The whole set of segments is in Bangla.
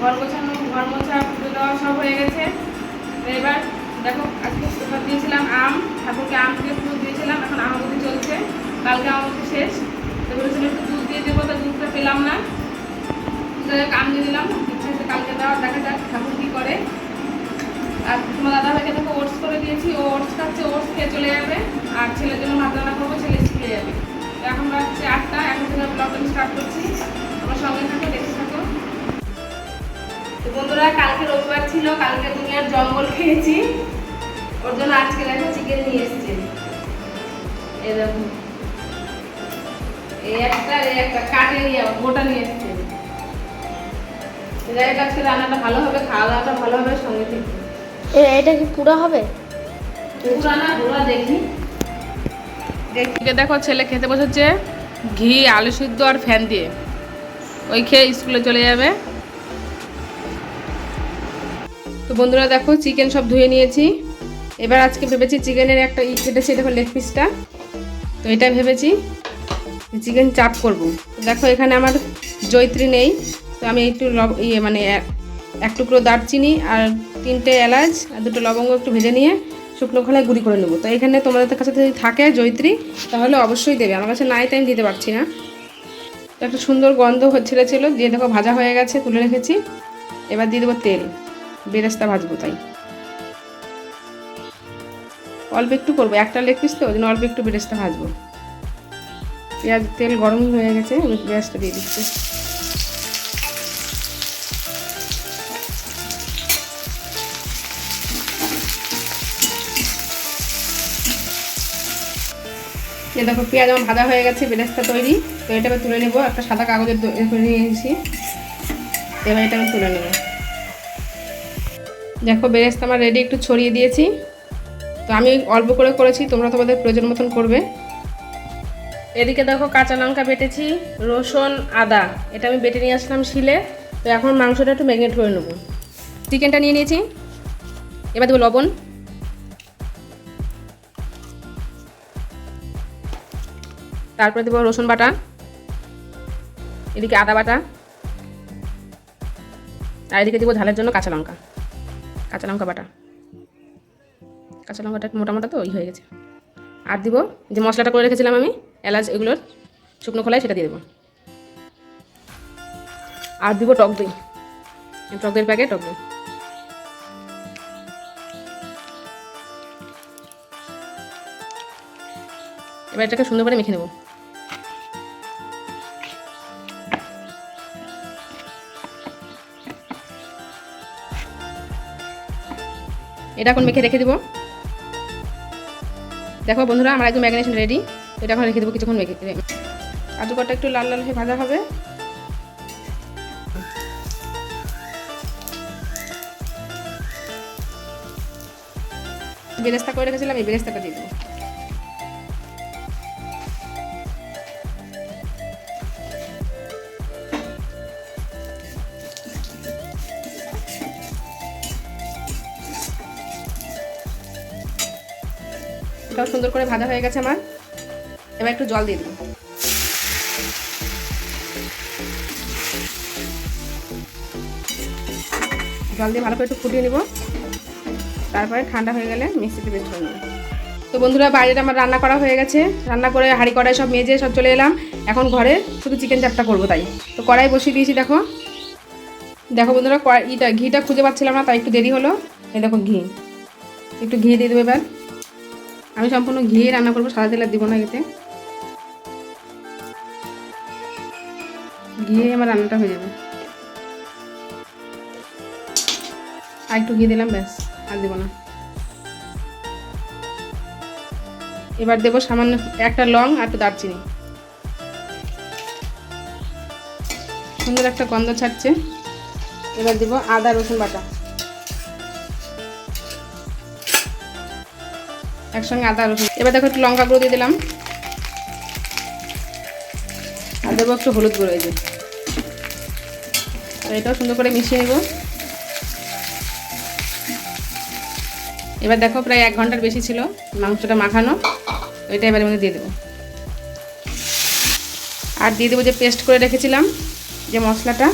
ঘর গোছানো, ঘর মোছা, পুজো দেওয়া সব হয়ে গেছে। এবার দেখো, আজকে এবার দিয়েছিলাম আম, ঠাকুরকে আম দিয়ে পুজো দিয়েছিলাম, এখন আমাবতী চলছে, কালকে আমাবতী শেষ। তো বলেছিল একটু দুধ দিয়ে দেবো, তো দুধটা পেলাম না। আম দিয়ে দিলাম, ইচ্ছে কালকে দেওয়া দেখা যাক ঠাকুর কী করে। আর তোমার দাদা ভাইকে দেখো, ওটস করে দিয়েছি, ও ওটস খাচ্ছে, ওটস খেয়ে চলে যাবে। আর ছেলের জন্য ভাত রান্না করব, ছেলে স্কুলে যাবে। এখন হচ্ছে আটটা, এখন থেকে ব্লগটা স্টার্ট করছি। আমার সঙ্গে থাকো তো বন্ধুরা কালকে রবিবার ছিল কালকে তুমি আর জঙ্গল খেয়েছি। ওর জন্য আজকে দেখো চিকেন নিয়ে এসছে। এরকম এই একটা এই একটা কাটে নিয়ে গোটা নিয়ে এসছে। যাই আজকে রান্নাটা ভালো হবে খাওয়া দাওয়াটা ভালো হবে সঙ্গে থেকে। এটা কি পুরো হবে? দেখো ছেলে খেতে বসেছে ঘি আলু সিদ্ধ আর ফ্যান দিয়ে। ওই খেয়ে স্কুলে চলে যাবে। তো বন্ধুরা দেখো চিকেন সব ধুয়ে নিয়েছি। এবার আজকে ভেবেছি চিকেনের একটা ই কেটেছি, দেখো লেগ পিসটা তো এটা ভেবেছি চিকেন চাপ করব। দেখো, এখানে আমার জৈত্রী নেই। তো আমি একটু ইয়ে মানে এক- টুকরো দারচিনি আর তিনটে এলাচ আর দুটো লবঙ্গ একটু ভেজে নিয়ে শুকনো খোলায় গুঁড়ি করে নেব। তো এখানে তোমাদের কাছে যদি থাকে জৈত্রী তাহলে অবশ্যই দেবে। আমার কাছে নাই, তাই আমি দিতে পারছি না। তো একটা সুন্দর গন্ধ ছেড়ে ছিল, দিয়ে দেখো ভাজা হয়ে গেছে, তুলে রেখেছি। এবার দিয়ে দেবো তেল। বেরেস্তা ভাজবো তাই। অল্প একটু করব, একটা লেগ পিস তো, ওই জন্য অল্প একটু বেরেস্তা ভাজবো। পেঁয়াজ, তেল গরম হয়ে গেছে আমি পেঁয়াজটা দিয়ে দিচ্ছি। এ দেখো, পেঁয়াজ আমার ভাজা হয়ে গেছে, বেরেস্তা তৈরি। তো এটা তুলে নেব, একটা সাদা কাগজের দ- এ করে এবার এটা আমি তুলে নেব। দেখো বেরেস্তা আমার রেডি একটু ছড়িয়ে দিয়েছি। তো আমি অল্প করে করেছি, তোমরা তোমাদের প্রয়োজন মতন করবে। এদিকে দেখো কাঁচা লঙ্কা বেটেছি, রসুন, আদা। এটা আমি বেটে নিয়ে আসলাম শিলে। তো এখন মাংসটা একটু ম্যাগনেট করে নেব। চিকেনটা নিয়ে নিয়েছি। এবার দেবো লবণ। তারপরে দেবো রসুন বাটা। এদিকে আদা বাটা। আর এদিকে দেবো ঝালের জন্য কাঁচা লঙ্কা। কাঁচা লঙ্কা বাটা। কাঁচা লঙ্কাটা একটু মোটা মোটা তো, ওই হয়ে গেছে। আর দিব যে মশলাটা করে রেখেছিলাম আমি, এলাচ এগুলোর শুকনো খোলায় সেটা দিয়ে দেবো। আর দিব টক দই। টক দইয়ের প্যাকেট, টক দই। এবার এটাকে সুন্দর করে মেখে নেব। এটা এখন মেখে রেখে দিব। দেখো বন্ধুরা, আমার একদম ম্যাগনেশন রেডি এটা এখন রেখে দেবো কিছুক্ষণ মেখে আলু কটা একটু লাল লাল হয়ে ভাজা হবে। বেরেস্তা করে রেখেছিলাম, এই বেরেস্তাটা দিয়ে দেবো। এটাও সুন্দর করে ভাজা হয়ে গেছে আমার। এবার একটু জল দিয়ে দেবো। জল দিয়ে ভালো করে একটু ফুটিয়ে নেব। তারপরে ঠান্ডা হয়ে গেলে মিক্সিতে বেস্ট করে তো বন্ধুরা বাইরে আমার রান্না করা হয়ে গেছে। রান্না করে হাঁড়ি কড়াই সব মেজে সব চলে এলাম। এখন ঘরে শুধু চিকেন চাপটা করব তাই। তো কড়াই বসিয়ে দিয়েছি, দেখো। দেখো বন্ধুরা, কড়াই- ইটা, ঘিটা খুঁজে পাচ্ছিলাম না, তাই একটু দেরি হলো। এই দেখো ঘি। একটু ঘি দিয়ে দেবো এবার। আমি সম্পূর্ণ ঘিয়ে রান্না করব, সাদা তেল দিব না এতে। ঘিয়ে আমার রান্নাটা হয়ে যাবে। আর একটু ঘি দিলাম, ব্যাস, আর দিব না। এবার দেবো সামান্য একটা লং আর একটু দারচিনি। সুন্দর একটা গন্ধ ছাড়ছে। এবার দেবো আদা রসুন বাটা। একসঙ্গে আদা, রসুন। এবার দেখো একটু লঙ্কা গুঁড়ো দিয়ে দিলাম। আর দেবো একটু হলুদ গুঁড়ো এই যে। এটাও সুন্দর করে মিশিয়ে নেব। এবার দেখো প্রায় এক ঘণ্টার বেশি ছিল মাংসটা মাখানো। ওইটা এবার মধ্যে দিয়ে দেবো। আর দিয়ে দেবো যে পেস্ট করে রেখেছিলাম যে মশলাটা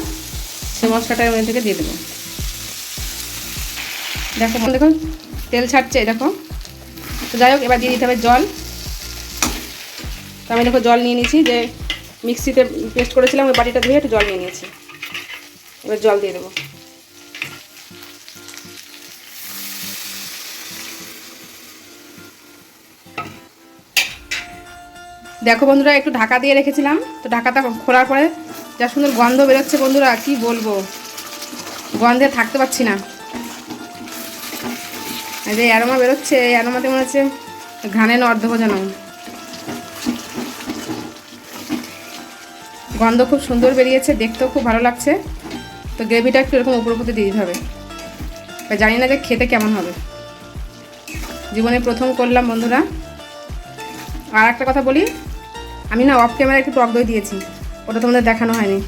এই মশলাটা মধ্যে থেকে দিয়ে দেবো। দেখো দেখো তেল ছাড়ছে, দেখো। তো যাই হোক, এবার দিয়ে দিতে হবে জল। তো আমি দেখো জল নিয়ে নিয়েছি, যে মিক্সিতে পেস্ট করেছিলাম, ওই বাটিটা ধুয়ে একটু জল নিয়ে নিয়েছি। এবার জল দিয়ে দেবো। দেখো বন্ধুরা, একটু ঢাকা দিয়ে রেখেছিলাম, তো ঢাকাটা খোলার পরে যা সুন্দর গন্ধ বেরোচ্ছে বন্ধুরা কি বলব? গন্ধে থাকতে পারছি না। যে অ্যারোমা বেরোচ্ছে, এই অ্যারোমাতে মনে হচ্ছে ঘানের অর্ধ যেন গন্ধ খুব সুন্দর বেরিয়েছে, দেখতেও খুব ভালো লাগছে। তো গ্রেভিটা একটু এরকম উপর উপর দিয়ে দিতে হবে। জানি না যে খেতে কেমন হবে। জীবনে প্রথম করলাম বন্ধুরা। আর একটা কথা বলি, আমি না অফ ক্যামেরা একটু টক দই দিয়েছি, ওটা তোমাদের দেখানো হয়নি।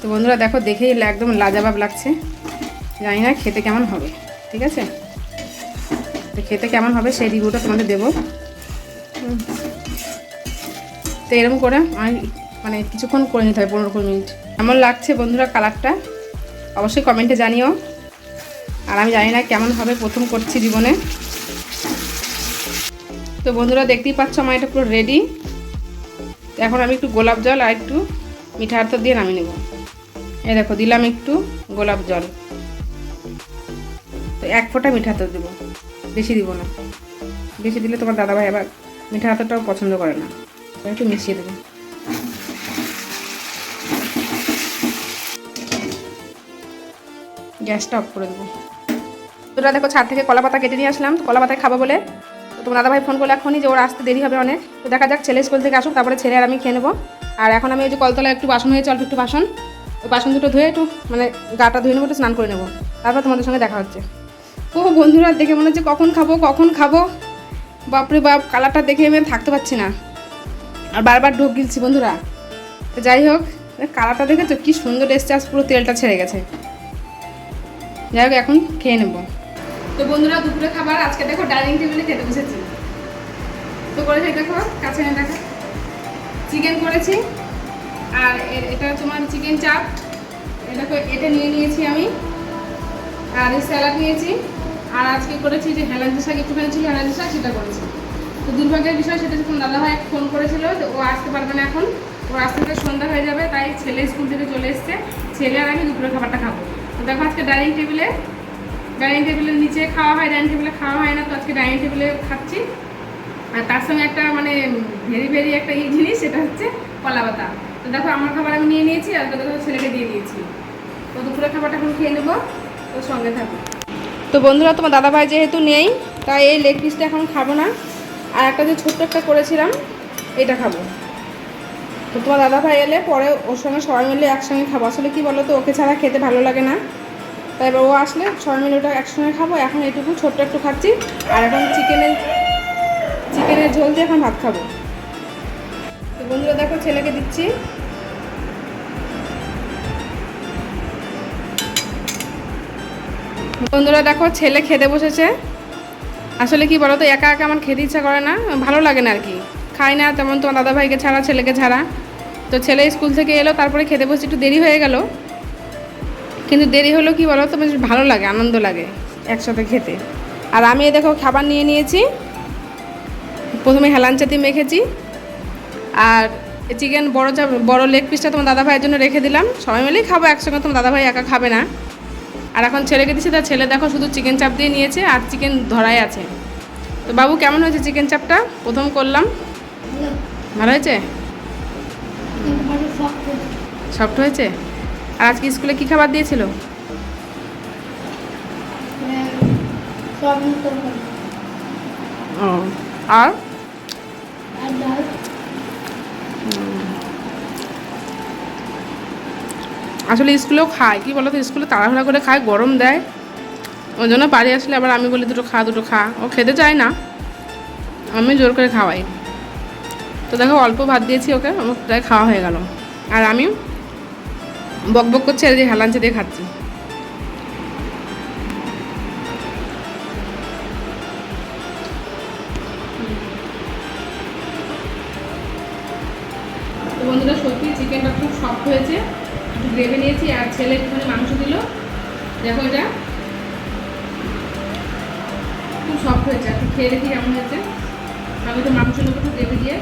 তো বন্ধুরা দেখো, দেখেই একদম লাজাবাব লাগছে। জানি না খেতে কেমন হবে, ঠিক আছে? তো খেতে কেমন হবে সেই রিভিউটা তোমাদের দেবো। তো এরকম করে আমি মানে কিছুক্ষণ করে নিতে হবে, পনেরো কুড়ি মিনিট। কেমন লাগছে বন্ধুরা কালারটা অবশ্যই কমেন্টে জানিও। আর আমি জানি না কেমন হবে প্রথম করছি জীবনে। তো বন্ধুরা দেখতেই পাচ্ছ আমার এটা পুরো রেডি এখন আমি একটু গোলাপ জল আর একটু মিঠা আতর দিয়ে নামিয়ে নেব। এই দেখো, দিলাম একটু গোলাপ জল। তো এক ফোঁটা মিঠা আতর দেবো। বেশি দিব না। বেশি দিলে তোমার দাদাভাই আবার মিঠা আতরটাও পছন্দ করে না। একটু মিশিয়ে দেবো। গ্যাসটা অফ করে দেবো। তোরা দেখো ছাদ থেকে কলা পাতা কেটে নিয়ে আসলাম। তো কলা পাতায় খাব বলে। তো তোমার দাদাভাই ফোন করলে এখনই যে ওর আসতে দেরি হবে অনেক। তো দেখা যাক ছেলে স্কুল থেকে আসুক, তারপরে ছেলে আর আমি খেয়ে নেব। আর এখন আমি ওই যে কলতলায় একটু বাসন হয়েছে, অল্প একটু বাসন। ওই বাসন দুটো ধুয়ে একটু মানে গাটা ধুয়ে নেব, একটু স্নান করে নেব। তারপর তোমাদের সঙ্গে দেখা হচ্ছে। ও বন্ধুরা, দেখে মনে হচ্ছে কখন খাব কখন খাব? বাপরে বাপ, কালারটা দেখে আমি থাকতে পারছি না। আর বারবার ঢোক গিলছি, বন্ধুরা। তো যাই হোক কালারটা দেখেছ? কি সুন্দর এসছে, আজ পুরো তেলটা ছেড়ে গেছে। যাই হোক, এখন খেয়ে নেব। তো বন্ধুরা, দুপুরে খাবার, আজকে দেখো ডাইনিং টেবিলে খেতে বসেছি। তো করেছি দেখো কাছে এনে দেখো। চিকেন করেছি। আর এটা তোমার চিকেন চাপ। দেখো এটা নিয়ে নিয়েছি আমি। আর স্যালাড নিয়েছি। আর আজকে করেছি যে হেলাঞ্জি শাক একটুখানি ছিল হেলাঞ্জি শাক সেটা করেছি। তো দুর্ভাগ্যের বিষয় সেটা যখন দাদাভাই ফোন করেছিল ও আসতে পারবে না এখন। ও আসতে থেকে সন্ধ্যা হয়ে যাবে, তাই ছেলে স্কুল থেকে চলে এসছে। ছেলে আর আমি দুপুরে খাবারটা খাব। তো দেখো আজকে ডাইনিং টেবিলে ডাইনিং টেবিলের নিচে খাওয়া হয় ডাইনিং টেবিলে খাওয়া হয় না, তো আজকে ডাইনিং টেবিলে খাচ্ছি। আর তার সঙ্গে একটা মানে ভেরি ভেরি একটা ই জিনিস, সেটা হচ্ছে কলা পাতা। তো দেখো আমার খাবার আমি নিয়ে নিয়েছি, আর দেখো ছেলেকে দিয়ে দিয়েছি। তো দুপুরের খাবারটা এখন খেয়ে নেব তো সঙ্গে থাকো। তো বন্ধুরা, তোমার দাদাভাই যেহেতু নেই, তাই এই লেগ পিসটা এখন খাব না। আর একটা যে ছোট্ট একটা করেছিলাম, এটা খাব। তো তোমার দাদাভাই এলে পরে ওর সঙ্গে সবাই মিলে একসঙ্গে খাব। আসলে কি বলো তো ওকে ছাড়া খেতে ভালো লাগে না। তাই এবার ও আসলে সবাই মিলে ওটা একসঙ্গে খাব। এখন এটুকু ছোট্ট একটু খাচ্ছি। আর এখন চিকেনের চিকেনের ঝোল দিয়ে এখন ভাত খাব। তো বন্ধুরা দেখো, ছেলেকে দিচ্ছি। বন্ধুরা দেখো, ছেলে খেতে বসেছে। আসলে কি বলো তো একা একা আমার খেতে ইচ্ছা করে না, ভালো লাগে না আর কি। খাই না, তেমন তোমার দাদাভাইকে ছাড়া, ছেলেকে ছাড়া। তো ছেলে স্কুল থেকে এলো, তারপরে খেতে বসে একটু দেরি হয়ে গেল। কিন্তু দেরি হলো কি বলো তো বেশ ভালো লাগে, আনন্দ লাগে একসাথে খেতে। আর আমি দেখো, খাবার নিয়ে নিয়েছি। প্রথমে হেলাঞ্চাতি মেখেছি। আর চিকেন বড় বড় লেগ পিসটা তোমার দাদাভাইয়ের জন্য রেখে দিলাম। সবাই মিলেই খাব, একসঙ্গে তোমার দাদাভাই একা খাবে না। আর এখন ছেলেকে দিচ্ছে তার ছেলে দেখো শুধু চিকেন চাপ দিয়ে নিয়েছে আর চিকেন ধরাই আছে। তো বাবু, কেমন হয়েছে চিকেন চাপটা প্রথম করলাম। ভালো হয়েছে? সফট হয়েছে? আর আজকে স্কুলে কী খাবার দিয়েছিল? ও, আর? আসলে স্কুলেও খায়, কি বলো তো স্কুলে তাড়াহুড়া করে খায়, গরম দেয়। ওই জন্য বাড়ি আসলে আবার আমি বলি, দুটো খা দুটো খা। ও খেতে চায় না। আমি জোর করে খাওয়াই। তো দেখো, অল্প ভাত দিয়েছি ওকে, আমার প্রায় খাওয়া হয়ে গেল। আর আমি বক বক করছি, আর যে হেলাঞ্চে দিয়ে খাচ্ছি। বন্ধুরা সত্যি চিকেনটা খুব সফট হয়েছে। গ্রেভি নিয়েছি, আর ছেলে একটুখানি মাংস দিল। দেখো এটা। খুব সফট হয়েছে একটু খেয়ে দেখি কেমন হয়েছে। আমি তো মাংস নেব একটু গ্রেভি দিয়ে।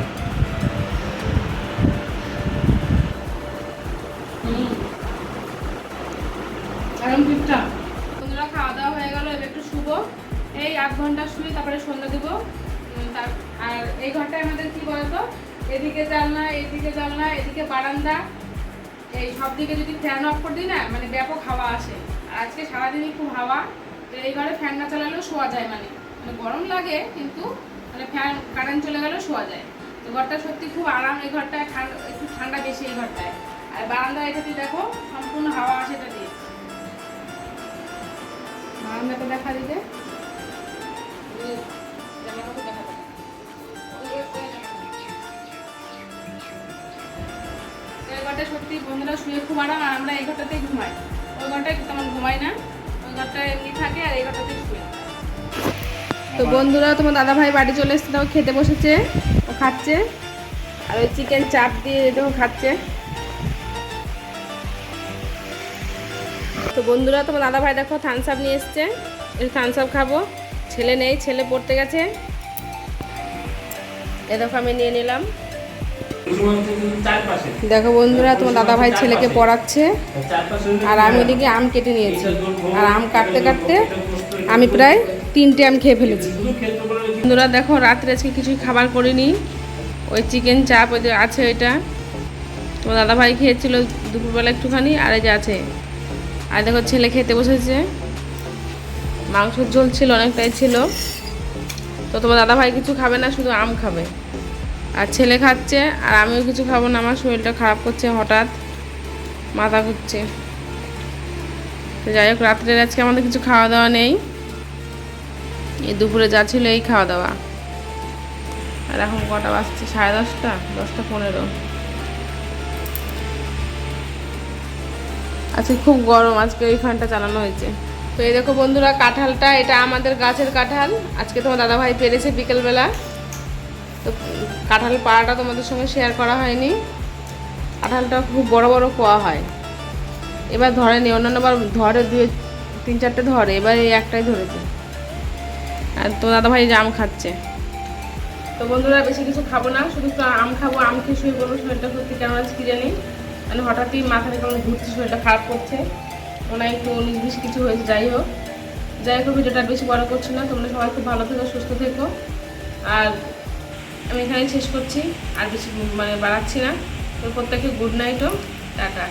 ঠিকঠাক বন্ধুরা, খাওয়া দাওয়া হয়ে গেল, এবার একটু শুবো। এই আধ ঘণ্টা শুয়ে তারপরে সন্ধ্যা দেবো। তার আর এই ঘরটায় আমাদের কি বলতো? এদিকে জানলা এদিকে জানলা এদিকে বারান্দা। এই সব দিকে যদি ফ্যান অফ করে দিই না মানে ব্যাপক হাওয়া আসে। আর আজকে সারাদিনই খুব হাওয়া, তো এই ঘরে ফ্যান না চালালেও শোয়া যায় মানে। মানে গরম লাগে, কিন্তু মানে ফ্যান কারেন্ট চলে গেলেও শোয়া যায়। তো ঘরটা সত্যি খুব আরাম, এই ঘরটায় ঠান্ডা, একটু ঠান্ডা বেশি এই ঘরটায়। আর বারান্দা এটাতে দেখো, সম্পূর্ণ হাওয়া আসে এটা দিয়ে বারান্দাটা দেখা দিতে তো এই ঘরটা সত্যি বন্ধুরা শুয়ে খুব আরাম, আর আমরা এই ঘরটাতেই ঘুমাই। ওই ঘরটায় তেমন ঘুমাই না, ওই ঘরটা এমনি থাকে আর এই ঘরটাতেই শুয়ে। তো বন্ধুরা, তোমার দাদা ভাই বাড়ি চলে এসছে তাও খেতে বসেছে, ও খাচ্ছে। আর ওই চিকেন চাপ দিয়ে দেখো খাচ্ছে। তো বন্ধুরা, তোমার দাদা ভাই দেখো থামস আপ নিয়ে এসছে। থামস আপ খাব। ছেলে নেই, ছেলে পড়তে গেছে। এ দেখো আমি নিয়ে নিলাম। দেখো বন্ধুরা তোমার দাদা ভাই ছেলেকে পড়াচ্ছে। আর আমি ওদিকে আম কেটে নিয়েছি। আর আম কাটতে কাটতে আমি প্রায় তিনটে আম খেয়ে ফেলেছি। বন্ধুরা দেখো রাত্রে আজকে কিছুই খাবার করিনি। ওই চিকেন চাপ ওই যে আছে ওইটা তোমার দাদা ভাই খেয়েছিল দুপুরবেলা একটুখানি আর এই যে আছে। আর দেখো ছেলে খেতে বসেছে। মাংসের ঝোল ছিল অনেকটাই ছিল। তো তোমার দাদা ভাই কিছু খাবে না শুধু আম খাবে। আর ছেলে খাচ্ছে, আর আমিও কিছু খাব না, আমার শরীরটা খারাপ করছে হঠাৎ, মাথা ঘুরছে। তো যাই হোক রাত্রে আজকে আমাদের কিছু খাওয়া দাওয়া নেই। এই দুপুরে যা ছিল এই খাওয়া দাওয়া। আর এখন কটা বাজছে? সাড়ে দশটা? দশটা পনেরো। আজকে খুব গরম, আজকে ওই ফ্যানটা চালানো হয়েছে। তো এই দেখো বন্ধুরা, কাঁঠালটা, এটা আমাদের গাছের কাঁঠাল। আজকে তোমার দাদাভাই পেরেছে বিকেলবেলা। তো কাঁঠাল পাড়াটা তোমাদের সঙ্গে শেয়ার করা হয়নি। কাঁঠালটা খুব বড় বড় কোয়া হয়। এবার ধরেনি অন্যান্যবার ধরে দুই তিন চারটে ধরে, এবার এই একটাই ধরেছে। আর তো দাদা ভাই আম খাচ্ছে। তো বন্ধুরা, বেশি কিছু খাব না, শুধু তো আম খাব, আম খেয়ে শুয়ে বলব শরীরটা সত্যি কেমন আছে কি জানি। মানে হঠাৎই মাথাটা কেমন ঘুরছে, শরীরটা খারাপ করছে। হয় একটু উনিশ বিশ কিছু হয়েছে, যাই হোক। যাই হোক, ভিডিওটা বেশি বড় করছি না। তোমরা সবাই খুব ভালো থেকো, সুস্থ থেকো। আর আমি এখানে শেষ করছি আর বেশি মানে বাড়াচ্ছি না। তো প্রত্যেকে গুড নাইটও টাটা।